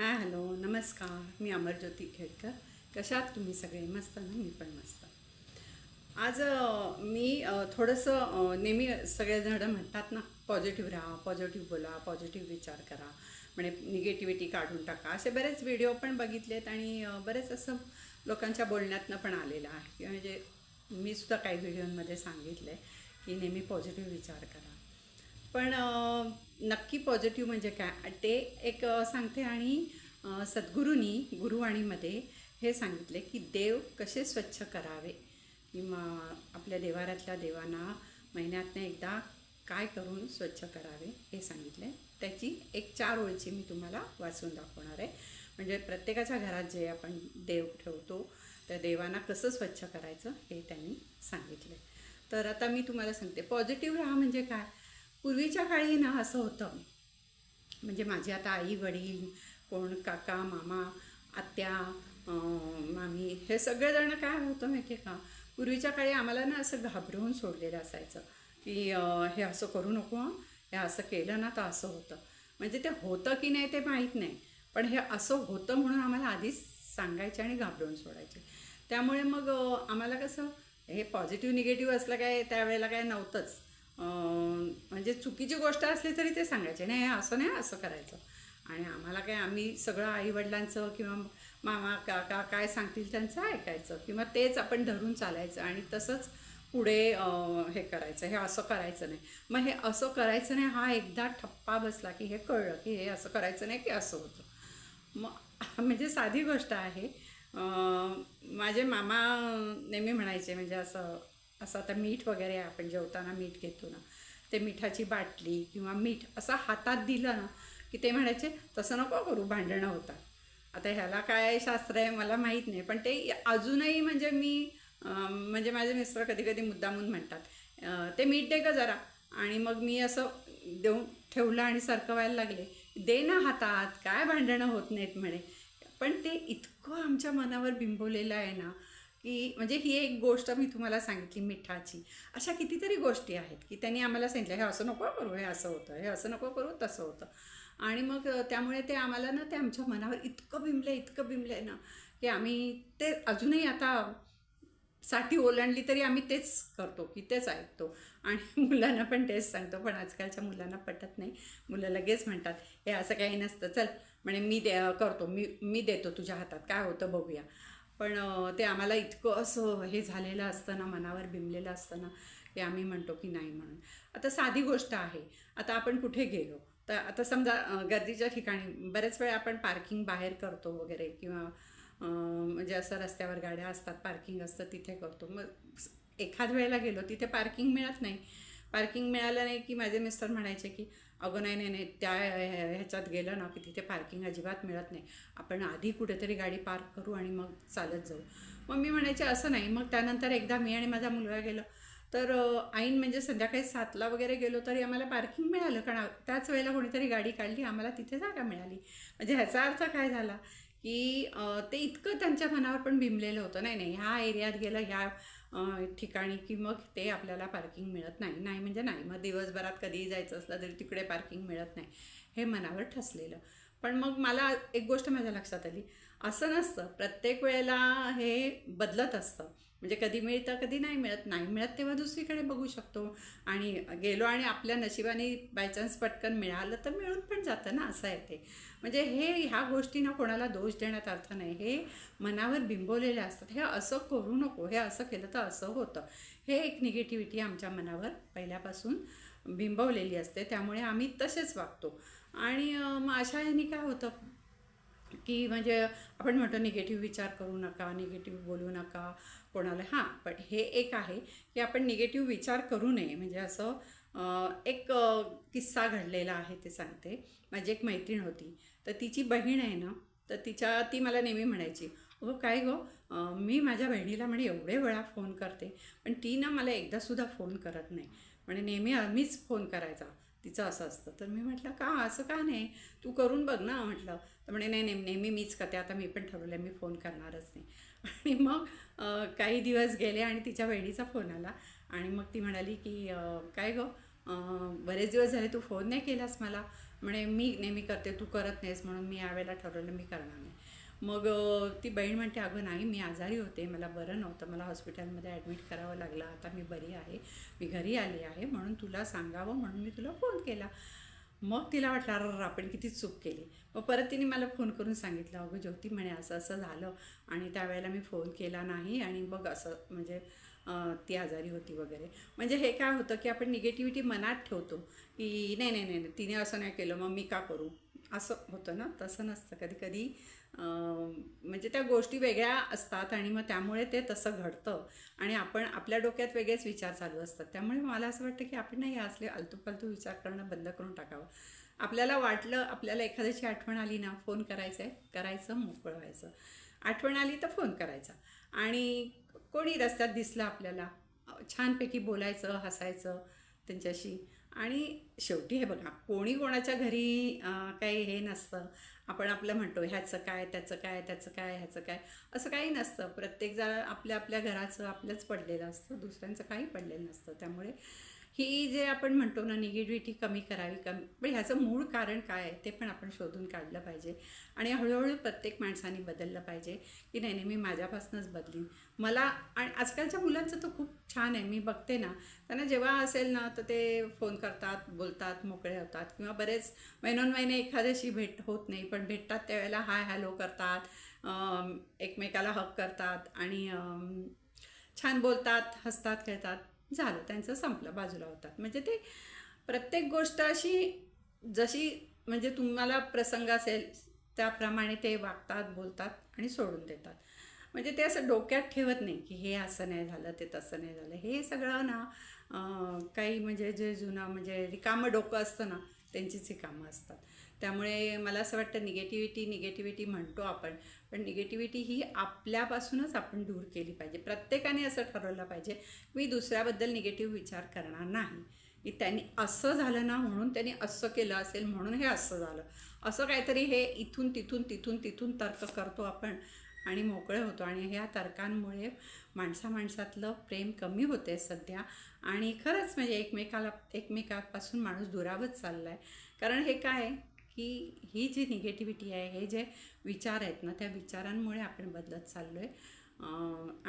Hi hello नमस्कार. मी अमरज्योती खेडकर. कशात तुम्ही सगळे? मस्त ना? मी पण मस्त. आज मी थोडंसं नेहमी नेहमी सगळेजण म्हणतात ना पॉझिटिव्ह राहा पॉझिटिव्ह बोला पॉझिटिव्ह विचार करा. म्हणजे निगेटिव्हिटी काढून टाका. असे बरेच व्हिडिओ पण बघितलेत आणि बरेच असं लोकांच्या बोलण्यातनं पण आलेलं आहे. की म्हणजे मी सुद्धा काही व्हिडिओमध्ये सांगितलं आहे की नेहमी पॉझिटिव्ह विचार करा. पण नक्की पॉझिटिव्ह म्हणजे काय? ते एक सांगते आणि सद्गुरूंनी गुरुवाणीमध्ये हे सांगितले की देव कसे स्वच्छ करावे? किंवा आपल्या देवारातल्या देवांना महिन्यातनं एकदा काय करून स्वच्छ करावे हे सांगितले. त्याची एक चार ओळीची मी तुम्हाला वाचून दाखवणार आहे. म्हणजे प्रत्येकाच्या घरात जे आपण देव ठेवतो त्या देवांना कसं स्वच्छ करायचं हे त्यांनी सांगितलं. तर आता मी तुम्हाला सांगते. पॉझिटिव्ह राहा म्हणजे काय? पूर्वीच्या काळी ना असं होतं. म्हणजे माझे आता आई वडील कोण काका मामा आत्या मामी हे सगळेजण काय होतं माहिती आहे का? पूर्वीच्या काळी आम्हाला ना असं घाबरवून सोडलेलं असायचं की हे असं करू नको हे. असं केलं ना तर असं होतं. म्हणजे ते होतं की नाही ते माहीत नाही. पण हे असं होतं म्हणून आम्हाला आधीच सांगायचे आणि घाबरवून सोडायचे. त्यामुळे मग आम्हाला कसं हे पॉझिटिव्ह निगेटिव्ह असलं काय त्यावेळेला काय नव्हतंच. म्हणजे चुकीची गोष्ट असली तरी ते सांगायचे नाही हे असं नाही असं करायचं. आणि आम्हाला काय आम्ही सगळं आईवडिलांचं किंवा मामा काका काय सांगतील त्यांचं ऐकायचं किंवा तेच आपण धरून चालायचं आणि तसंच पुढे हे करायचं हे असं करायचं नाही. मग हे असं करायचं नाही हा एकदा ठप्पा बसला की हे कळलं की हे असं करायचं नाही की असं होतं. मग म्हणजे साधी गोष्ट आहे माझे मामा नेहमी म्हणायचे म्हणजे असं असं आता मीठ वगैरे आपण जेवताना मीठ घेतो ना ते मिठाची बाटली किंवा मीठ असं हातात दिलं ना की ते म्हणायचे तसं नको करू भांडणं होतात. आता ह्याला काय शास्त्र आहे मला माहीत नाही पण ते अजूनही म्हणजे मी म्हणजे माझे मिस्टर कधी कधी मुद्दामून म्हणतात ते मीठ दे का जरा. आणि मग मी असं देऊन ठेवलं आणि सरकवायला लागले दे ना हातात काय भांडणं होत नाहीत म्हणे. पण ते इतकं आमच्या मनावर बिंबवलेलं आहे ना की म्हणजे ही एक गोष्ट मी तुम्हाला सांगितली मिठाची. अशा कितीतरी गोष्टी आहेत की त्यांनी आम्हाला सांगितलं हे असं नको करू हे असं होतं हे असं नको करू तसं होतं. आणि मग त्यामुळे ते आम्हाला ना ते आमच्या मनावर इतकं बिंबलं इतकं बिंबलं आहे ना की आम्ही ते अजूनही आता साठी ओलांडली तरी आम्ही तेच करतो की तेच ऐकतो. आणि मुलांना पण तेच सांगतो पण आजकालच्या मुलांना पटत नाही. मुलं लगेच म्हणतात हे असं काही नसतं चल. म्हणे मी दे करतो मी मी देतो तुझ्या हातात काय होतं बघूया. पण ते आम्हाला इतकं असं हे झालेलं असतं ना मनावर बिंबलेलं असतं ना की आम्ही म्हणतो की नाही म्हणून. आता साधी गोष्ट आहे. आता आपण कुठे गेलो? तर आता समजा गर्दीच्या ठिकाणी बरेच वेळा आपण पार्किंग बाहेर करतो वगैरे किंवा म्हणजे असं रस्त्यावर गाड्या असतात पार्किंग असतं तिथे करतो. मग एखाद वेळेला गेलो तिथे पार्किंग मिळत नाही. पार्किंग मिळालं नाही की माझे मिस्टर म्हणायचे की अगं नाही नाही नाही त्या ह्याच्यात गेलं ना की तिथे पार्किंग अजिबात मिळत नाही. आपण आधी कुठेतरी गाडी पार्क करू आणि मग चालत जाऊ. मग मी म्हणायचे असं नाही. मग त्यानंतर एकदा मी आणि माझा मुलगा गेलो. तर ऐन म्हणजे संध्याकाळी सातला वगैरे गेलो तरी आम्हाला पार्किंग मिळालं. कारण त्याच वेळेला कोणीतरी गाडी काढली आम्हाला तिथे जागा मिळाली. म्हणजे ह्याचा अर्थ काय झाला? की ते इतकं त्यांच्या मनावर पण बिंबलेलं होतं. नाही नाही ह्या एरियात गेलं ह्या ठिकाणी की मग ते आपल्याला पार्किंग मिळत नाही. नाही म्हणजे नाही मग दिवसभरात कधीही जायचं असलं तरी तिकडे पार्किंग मिळत नाही हे मनावर ठसलेलं. पण मग मला एक गोष्ट माझ्या लक्षात आली. असं नसतं. प्रत्येक वेळेला हे बदलत असतं. म्हणजे कधी मिळतं कधी नाही मिळत. नाही मिळत तेव्हा दुसरीकडे बघू शकतो. आणि गेलो आणि आपल्या नशिबाने बायचान्स पटकन मिळालं तर मिळून पण जातं ना असं आहे ते. म्हणजे हे ह्या गोष्टींना कोणाला दोष देण्यात अर्थ नाही. हे मनावर बिंबवलेले असतात. हे असं करू नको. हे असं केलं तर असं होतं. हे एक निगेटिव्हिटी आमच्या मनावर पहिल्यापासून बिंबवलेली असते. त्यामुळे आम्ही तसेच वागतो. आणि मग अशा ह्यानी काय होतं? की म्हणजे आपण म्हणतो निगेटिव्ह विचार करू नका निगेटिव्ह बोलू नका कोणाला. हां पण हे एक आहे की आपण निगेटिव्ह विचार करू नये. म्हणजे असं एक किस्सा घडलेला आहे ते सांगते. माझी एक मैत्रीण होती. तर तिची बहीण आहे ना तर तिच्या ती मला नेहमी म्हणायची हो काय गं? मी माझ्या बहिणीला म्हणे एवढे वेळा फोन करते पण ती ना मला एकदासुद्धा फोन करत नाही. म्हणे नेहमी आम्हीच फोन करायचा. तिचं असं असतं. तर मी म्हटलं का? असं का नाही? तू करून बघ ना म्हटलं. तर म्हणे नाही नेहमी नेहमी मीच करते. आता मी पण ठरवलं मी फोन करणारच नाही. आणि मग काही दिवस गेले आणि तिच्या बहिणीचा फोन आला. आणि मग ती म्हणाली की काय गं? बरेच दिवस झाले तू फोन नाही केलास मला. म्हणे मी नेहमी करते तू करत नाहीस म्हणून मी यावेळेला ठरवलं मी करणार नाही. मग ती बहीण म्हणते अगं नाही मी आजारी होते मला बरं नव्हतं मला हॉस्पिटलमध्ये ॲडमिट करावं लागलं आता मी बरी आहे मी घरी आली आहे म्हणून तुला सांगावं म्हणून मी तुला फोन केला. मग तिला वाटलं अर आपण किती चूक केली. मग परत तिने मला फोन करून सांगितलं अगं ज्योती म्हणे असं असं झालं आणि त्यावेळेला मी फोन केला नाही आणि मग असं म्हणजे ती आजारी होती वगैरे. म्हणजे हे काय होतं की आपण निगेटिव्हिटी मनात ठेवतो की नाही नाही नाही नाही, तिने असं नाही केलं मग मी का करू? असं होतं ना तसं नसतं. कधी कधी म्हणजे त्या गोष्टी वेगळ्या असतात आणि मग त्यामुळे ते तसं घडतं. आणि आपण आपल्या डोक्यात वेगळेच विचार चालू असतात. त्यामुळे मला असं वाटतं की आपण नाही असले आलतू फालतू विचार करणं बंद करून टाकावं. आपल्याला वाटलं आपल्याला एखाद्याची आठवण आली ना फोन करायचं आहे करायचं मोकळं व्हायचं. आठवण आली तर फोन करायचा. आणि कोणी रस्त्यात दिसलं आपल्याला छानपैकी बोलायचं हसायचं त्यांच्याशी. आणि शेवटी हे बघा कोणी कोणाच्या घरी काही हे नसतं. आपण आपलं म्हणतो ह्याचं काय त्याचं काय त्याचं काय ह्याचं काय. असं काही नसतं. प्रत्येकजण आपल्या आपल्या घराचं आपलंच पडलेलं असतं. दुसऱ्यांचं काही पडलेलं नसतं. त्यामुळे ही जे आपण म्हणतो ना निगेटिव्हिटी कमी करावी कमी पण ह्याचं मूळ कारण काय आहे ते पण आपण शोधून काढलं पाहिजे. आणि हळूहळू प्रत्येक माणसाने बदललं पाहिजे की नाही नाही मी माझ्यापासूनच बदलीन. मला आणि आजकालच्या मुलांचं तर खूप छान आहे मी बघते ना. त्यांना जेव्हा असेल ना तर ते फोन करतात बोलतात मोकळे होतात. किंवा बरेच महिनोन महिने एखाद्याशी भेट होत नाही पण भेटतात त्यावेळेला हाय हॅलो करतात एकमेकाला हक करतात आणि छान बोलतात हसतात खेळतात. झालं त्यांचं संपलं बाजूला होतात. म्हणजे ते प्रत्येक गोष्ट अशी जशी म्हणजे तुम्हाला प्रसंग असेल त्याप्रमाणे ते वागतात बोलतात आणि सोडून देतात. म्हणजे ते असं डोक्यात ठेवत नाही की हे असं नाही झालं ते तसं नाही झालं. हे सगळं ना काही म्हणजे जे जुनं म्हणजे रिकामं डोकं असतं ना त्यांचीच ही कामं असतात. त्यामुळे मला असं वाटतं निगेटिव्हिटी निगेटिव्हिटी म्हणतो आपण. पण निगेटिव्हिटी ही आपल्यापासूनच आपण दूर केली पाहिजे. प्रत्येकाने असं ठरवलं पाहिजे मी दुसऱ्याबद्दल निगेटिव्ह विचार करणार नाही. की त्यांनी असं झालं ना म्हणून त्यांनी असं केलं असेल म्हणून हे असं झालं. असं काहीतरी हे इथून तिथून तिथून तिथून तर्क करतो आपण आणि मोकळे होतो. आणि ह्या तर्कांमुळे माणसा माणसातलं प्रेम कमी होते सध्या. आणि खरंच म्हणजे एकमेकाला एकमेकापासून माणूस दुरावत चालला आहे कारण हे काय? आहे की ही जी निगेटिव्हिटी आहे हे जे विचार आहेत ना त्या विचारांमुळे आपण बदलत चाललो आहे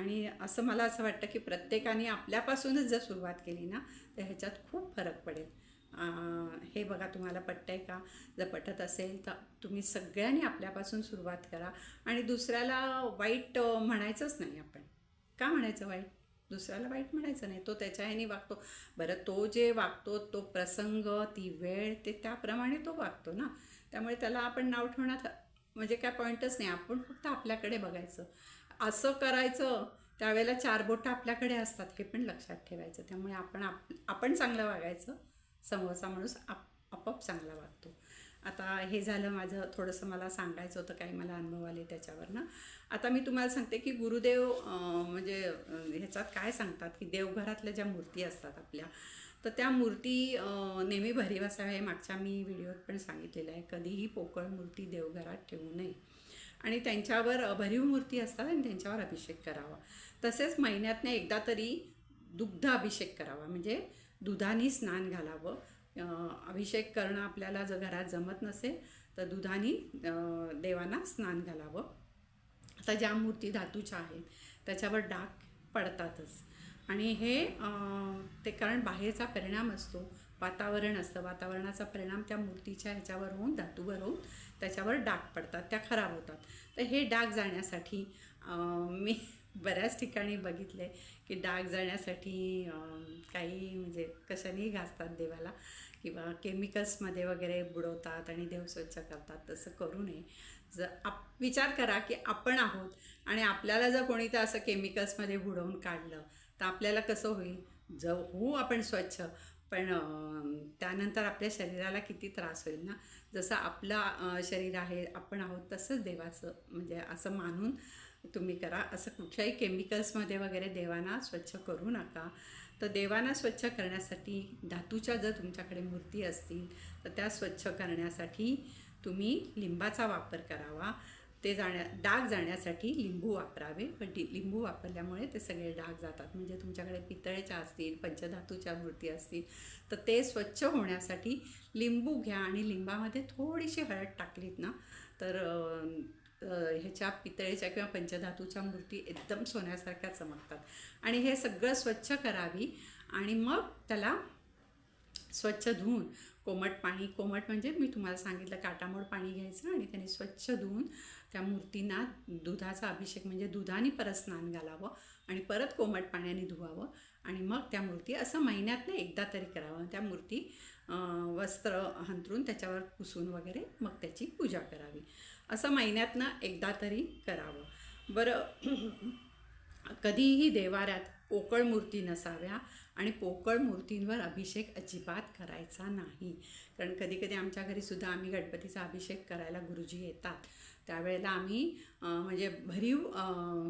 आणि असं मला असं वाटतं की प्रत्येकाने आपल्यापासूनच जर सुरुवात केली ना तर ह्याच्यात खूप फरक पडेल. हे बघा तुम्हाला पटतं आहे का? जर पटत असेल तर तुम्ही सगळ्यांनी आपल्यापासून सुरुवात करा. आणि दुसऱ्याला वाईट म्हणायचंच नाही आपण. का म्हणायचं वाईट? दुसऱ्याला वाईट म्हणायचं नाही. तो त्याच्या ह्याने वागतो. बरं तो जे वागतो तो प्रसंग ती वेळ ते त्याप्रमाणे तो वागतो ना. त्यामुळे त्याला आपण नाव ठेवण्यात म्हणजे काय पॉईंटच नाही. आपण फक्त आपल्याकडे बघायचं. असं करायचं त्यावेळेला चार बोटं आपल्याकडे असतात हे पण लक्षात ठेवायचं. त्यामुळे आपण आप आपण चांगलं वागायचं. समोरचा माणूस आप आपोआप चांगला वागतो. आता हे झालं माझं थोडंसं मला सांगायचं होतं काही मला अनुभव आले त्याच्यावरनं. आता मी तुम्हाला सांगते की गुरुदेव म्हणजे ह्याच्यात काय सांगतात की देवघरातल्या ज्या मूर्ती असतात आपल्या तर त्या मूर्ती नेहमी भरीव असाव्या हे मागच्या मी व्हिडिओत पण सांगितलेलं आहे कधीही पोकळ मूर्ती देवघरात ठेवू नये. आणि त्यांच्यावर भरीव मूर्ती असतात आणि त्यांच्यावर अभिषेक करावा. तसेच महिन्यातनं एकदा तरी दुग्ध अभिषेक करावा म्हणजे दुधाने स्नान घालावं. अभिषेक करणं आपल्याला जर घरात जमत नसेल तर दुधाने देवांना स्नान घालावं. आता ज्या मूर्ती धातूच्या आहेत त्याच्यावर डाग पडतातच. आणि हे ते कारण बाहेरचा परिणाम असतो. वातावरण असतं. वातावरणाचा परिणाम त्या मूर्तीच्या ह्याच्यावर होऊन धातूवर होऊन त्याच्यावर डाग पडतात. त्या खराब होतात. तर हे डाग जाण्यासाठी मी बऱ्याच ठिकाणी बघितले की डाग जाण्यासाठी काही म्हणजे कशानेही घासतात देवाला किंवा केमिकल्समध्ये वगैरे बुडवतात आणि देव स्वच्छ करतात तसं करू नये. जर आप विचार करा की आपण आहोत आणि आपल्याला जर कोणी तर असं केमिकल्समध्ये बुडवून काढलं तर आपल्याला कसं होईल? ज होऊ आपण स्वच्छ पण त्यानंतर आपल्या शरीराला किती त्रास होईल ना? जसं आपलं शरीर आहे आपण आहोत तसंच देवाचं म्हणजे असं मानून तुम्ही करा. असं कुठल्याही केमिकल्समध्ये वगैरे देवांना स्वच्छ करू नका. तर देवांना स्वच्छ करण्यासाठी धातूच्या जर तुमच्याकडे मूर्ती असतील तर त्या स्वच्छ करण्यासाठी तुम्ही लिंबाचा वापर करावा. ते जाण्या डाग जाण्यासाठी लिंबू वापरावे. पण लिंबू वापरल्यामुळे ते सगळे डाग जातात. म्हणजे तुमच्याकडे पितळेच्या असतील पंचधातूच्या मूर्ती असतील तर ते स्वच्छ होण्यासाठी लिंबू घ्या. आणि लिंबामध्ये थोडीशी हळद टाकलीत ना तर ह्याच्या पितळेच्या किंवा पंचधातूच्या मूर्ती एकदम सोन्यासारख्या चमकतात. आणि हे सगळं स्वच्छ करावी आणि मग त्याला स्वच्छ धुवून कोमट पाणी कोमट म्हणजे मी तुम्हाला सांगितलं काटामोड पाणी घ्यायचं आणि त्याने स्वच्छ धुवून त्या मूर्तींना दुधाचा अभिषेक म्हणजे दुधाने परत स्नान घालावं आणि परत कोमट पाण्याने धुवावं आणि मग त्या मूर्ती असं महिन्यातनं एकदा तरी करावं. त्या मूर्ती वस्त्र हंतरून त्याच्यावर पुसून वगैरे मग त्याची पूजा करावी. असं महिन्यातनं एकदा तरी करावं. बरं कधीही देवाऱ्यात पोकळ मूर्ती नसाव्या आणि पोकळ मूर्तींवर अभिषेक अजिबात करायचा नाही. कारण कधी कधी आमच्या घरी सुद्धा आम्ही गणपतीचा अभिषेक करायला गुरुजी येतात. त्यावेळेला आम्ही म्हणजे भरीव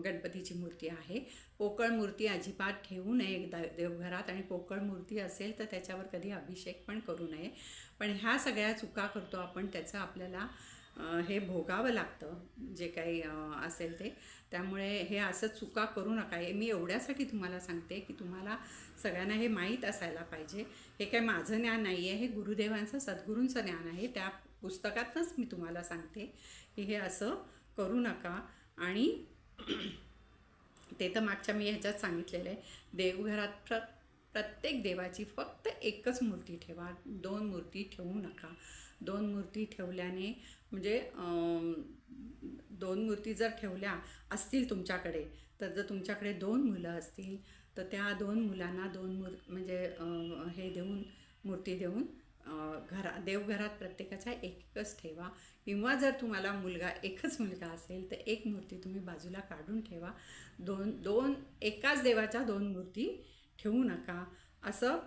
गणपतीची मूर्ती आहे. पोकळ मूर्ती अजिबात ठेवू नये एकदा देवघरात आणि पोकळ मूर्ती असेल तर त्याच्यावर कधी अभिषेक पण करू नये. पण ह्या सगळ्या चुका करतो आपण त्याचं आपल्याला हे भोगावं लागतं जे काही असेल ते. त्यामुळे हे असं चुका करू नका. हे मी एवढ्यासाठी तुम्हाला सांगते की तुम्हाला सगळ्यांना हे माहीत असायला पाहिजे. हे काय माझं ज्ञान नाही आहे हे गुरुदेवांचं सद्गुरूंचं ज्ञान आहे. त्या पुस्तकातनंच मी तुम्हाला सांगते की हे असं करू नका. आणि ते तर मागच्या मी ह्याच्यात सांगितलेलं आहे. देवघरात प्र प्रत्येक देवाची फक्त एकच मूर्ती ठेवा. दोन मूर्ती ठेवू नका. दोन मूर्ती ठेवल्याने म्हणजे दोन मूर्ती जर ठेवल्या असतील तुमच्याकडे तर जर तुमच्याकडे दोन मुलं असतील तर त्या दोन मुलांना दोन मूर म्हणजे हे देऊन मूर्ती देऊन घरा देवघरात प्रत्येकाच्या एकच ठेवा. किंवा जर तुम्हाला मुलगा एकच मुलगा असेल तर एक मूर्ती तुम्ही बाजूला काढून ठेवा. दोन दोन एकाच देवाच्या दोन मूर्ती ठेवू नका. असं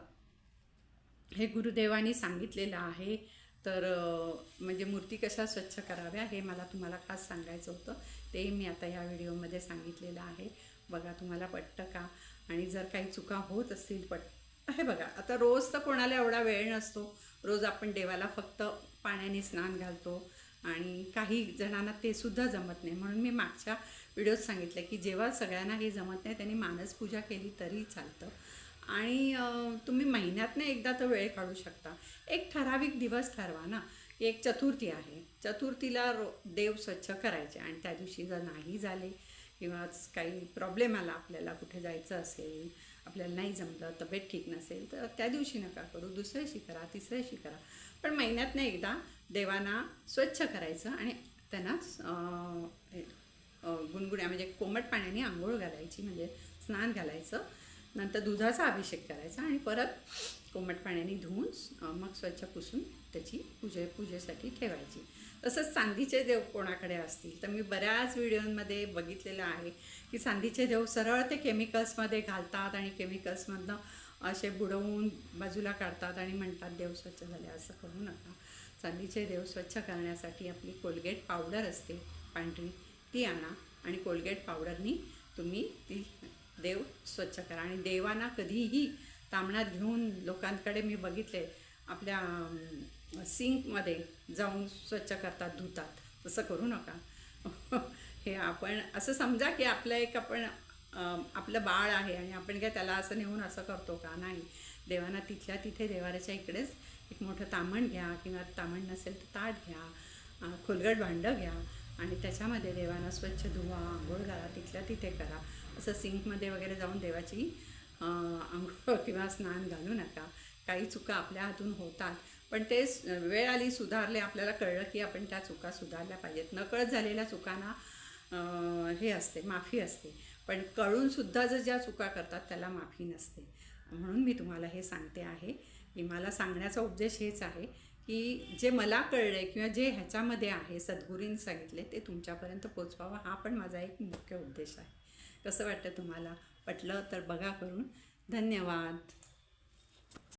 हे गुरुदेवाने सांगितलेलं आहे. तर म्हणजे मूर्ती कशा स्वच्छ कराव्या हे मला तुम्हाला खास सांगायचं होतं. ते मी आता या व्हिडिओमध्ये सांगितलेलं आहे. बघा तुम्हाला पटतं का? आणि जर काही चुका होत असतील पट हे बघा आता रोज तर कोणाला एवढा वेळ नसतो. रोज आपण देवाला फक्त पाण्याने स्नान घालतो आणि काही जणांना ते सुद्धा जमत नाही. म्हणून मी मागच्या व्हिडिओत सांगितलं की जेव्हा सगळ्यांना हे जमत नाही त्यांनी मानसपूजा केली तरी चालतं. आणि तुम्ही महिन्यातनं एकदा तर वेळ काढू शकता. एक ठराविक दिवस ठरवा ना. की एक चतुर्थी आहे. चतुर्थीला रो देव स्वच्छ करायचे आणि त्या दिवशी जर नाही झाले किंवा काही प्रॉब्लेम आला आपल्याला कुठे जायचं असेल आपल्याला नाही जमलं तब्येत ठीक नसेल तर त्या दिवशी नका करू. दुसऱ्याशी करा तिसऱ्याशी करा. पण महिन्यातनं एकदा देवांना स्वच्छ करायचं आणि त्यांना गुणगुण्या म्हणजे कोमट पाण्याने आंघोळ घालायची म्हणजे स्नान घालायचं. नंतर दुधाचा अभिषेक करायचा आणि परत कोमट पाण्याने धुवून मग स्वच्छ पुसून त्याची पूजे पूजेसाठी ठेवायची. तसंच चांदीचे देव कोणाकडे असतील? तर मी बऱ्याच व्हिडिओमध्ये बघितलेलं आहे की चांदीचे देव सरळ ते केमिकल्समध्ये घालतात आणि केमिकल्समधनं असे बुडवून बाजूला काढतात आणि म्हणतात देव स्वच्छ झाले असं करू नका. चांदीचे देव स्वच्छ करण्यासाठी आपली कोलगेट पावडर असते पांढरी ती आणा आणि कोलगेट पावडरनी तुम्ही ती देव स्वच्छ करा. आणि देवांना कधीही तांबणात घेऊन लोकांकडे मी बघितले आपल्या सिंकमध्ये जाऊन स्वच्छ करतात धुतात. तसं करू नका. हे आपण असं समजा की आपलं एक आपण आपलं बाळ आहे आणि आपण काय त्याला असं नेऊन असं करतो का? नाही. देवांना तिथल्या तिथे देवाऱ्याच्या इकडेच एक मोठं तामण घ्या किंवा तामण नसेल तर ताट घ्या खोलगट भांडं घ्या. आणि त्याच्यामध्ये देवांना स्वच्छ धुवा आंघोळ घाला तिथल्या तिथे करा. असं सिंकमध्ये वगैरे जाऊन देवाची आंघोळ किंवा स्नान घालू नका. काही चुका आपल्या हातून होतात पण ते वेळ आली सुधारले आपल्याला कळलं की आपण त्या चुका सुधारल्या पाहिजेत. नकळत झालेल्या चुकांना हे असते माफी असते. पण कळूनसुद्धा जर ज्या चुका करतात त्याला माफी नसते. म्हणून मी तुम्हाला हे सांगते आहे की मला सांगण्याचा उपदेश हेच आहे की जे मला कळलं किंवा जे ह्याच्यामध्ये आहे सद्गुरूंनी सांगितले ते तुमच्यापर्यंत पोचवावं हा पण माझा एक मुख्य उद्देश आहे. कसं वाटतं तुम्हाला? पटलं तर बघा करून. धन्यवाद.